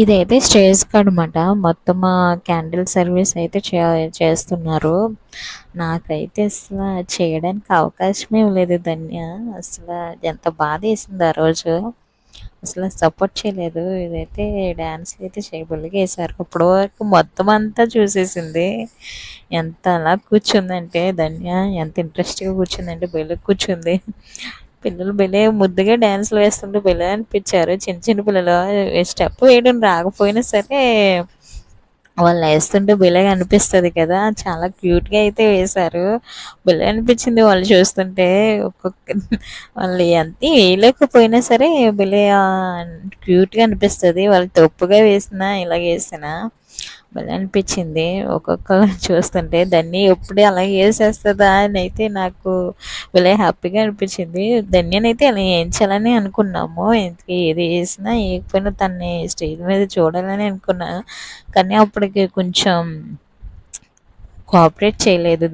ఇదైతే స్టేజ్ అనమాట మొత్తం క్యాండిల్ సర్వీస్ అయితే చే చేస్తున్నారు. నాకైతే అసలు చేయడానికి అవకాశమే లేదు ధన్య. అసలు ఎంత బాధ వేసింది ఆ రోజు. అసలు సపోర్ట్ చేయలేదు. ఇదైతే డ్యాన్స్ అయితే చేయబలిగా వేశారు అప్పటి వరకు మొత్తం అంతా చూసేసింది. ఎంత అలా కూర్చుందంటే ధన్య ఎంత ఇంట్రెస్ట్గా కూర్చుందంటే బెలుగు కూర్చుంది. పిల్లలు భలే ముద్దుగా డ్యాన్స్లు వేస్తుంటే భలే అనిపించారు. చిన్న చిన్న పిల్లలు స్టెప్ వేయడం రాకపోయినా సరే వాళ్ళు వేస్తుంటే భలే అనిపిస్తుంది కదా. చాలా క్యూట్గా అయితే వేశారు. భలే అనిపించింది వాళ్ళు చూస్తుంటే. ఒక్కొక్క వాళ్ళు ఎంత వేయలేకపోయినా సరే భలే క్యూట్గా అనిపిస్తుంది. వాళ్ళు తప్పుగా వేసినా ఇలా వేసినా. భలే అనిపించింది. ఒక్కొక్కరు చూస్తుంటే దాన్ని ఎప్పుడు అలా వేసేస్తుందా అని అయితే నాకు భలే హ్యాపీగా అనిపించింది. ధన్యనైతే అలా వేయించాలని అనుకున్నాము. ఇంతకీ ఏది వేసినా వేయకపోయినా తన్ని స్టేజ్ మీద చూడాలని అనుకున్నా. కానీ అప్పటికి కొంచెం కోఆపరేట్ చేయలేదు.